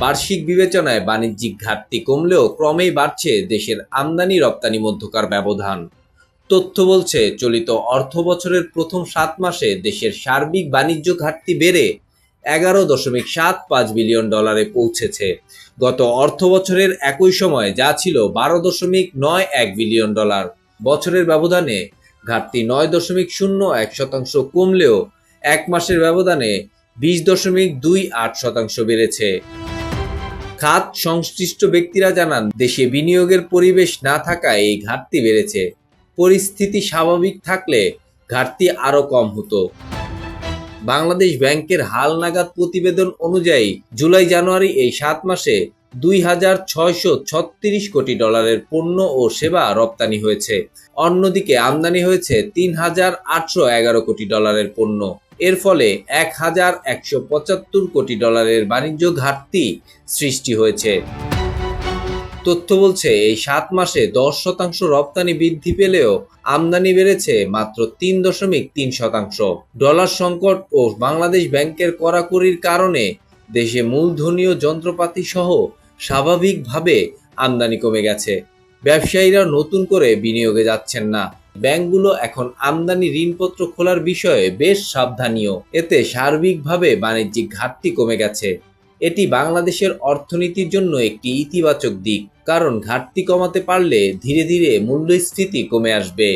বার্ষিক বিবেচনায় বাণিজ্যিক ঘাটতি কমলেও ক্রমেই বাড়ছে দেশের আমদানি রপ্তানি মধ্যকার ব্যবধান। তথ্য বলছে, চলিত অর্থ বছরের প্রথম সাত মাসে দেশের সার্বিক বাণিজ্য ঘাটতি বেড়ে এগারো দশমিক সাত পাঁচ বিলিয়ন ডলারে পৌঁছেছে। গত অর্থ বছরের একই সময় যা ছিল বারো দশমিক নয় এক বিলিয়ন ডলার। বছরের ব্যবধানে ঘাটতি নয় দশমিক শূন্য এক শতাংশ কমলেও এক মাসের ব্যবধানে বিশ দশমিক দুই আট শতাংশ বেড়েছে। খাত সংশ্লিষ্ট ব্যক্তিরা জানান, দেশে বিনিয়োগের পরিবেশ না থাকায় এই ঘাটতি বেড়েছে। পরিস্থিতি স্বাভাবিক থাকলে ঘাটতি আরও কম হতো। বাংলাদেশ ব্যাংকের হালনাগাদ প্রতিবেদন অনুযায়ী, জুলাই জানুয়ারি এই সাত মাসে দুই হাজার ছয়শো ছত্রিশ কোটি ডলারের পণ্য ও সেবা রপ্তানি হয়েছে। অন্যদিকে আমদানি হয়েছে তিন হাজার আটশো এগারো কোটি ডলারের পণ্য। এর ফলে এক হাজার একশো পঁচাত্তর কোটি ডলারের বাণিজ্য ঘাটতি সৃষ্টি হয়েছে। তথ্য বলছে, এই সাত মাসে দশ শতাংশ রপ্তানি বৃদ্ধি পেলেও আমদানি বেড়েছে মাত্র তিন দশমিক তিন শতাংশ। ডলার সংকট ও বাংলাদেশ ব্যাংকের কড়াকড়ির কারণে দেশে মূলধনীয় যন্ত্রপাতি সহ স্বাভাবিকভাবে আমদানি কমে গেছে। ব্যবসায়ীরা নতুন করে বিনিয়োগে যাচ্ছেন না। ব্যাংকগুলো এখন আমদানি ঋণপত্র খোলার বিষয়ে বেশ সাবধানীয়। এতে সার্বিকভাবে বাণিজ্যিক ঘাটতি কমে গেছে। এটি বাংলাদেশের অর্থনীতির জন্য একটি ইতিবাচক দিক, কারণ ঘাটতি কমাতে পারলে ধীরে ধীরে মূল্যস্ফীতি কমে আসবে।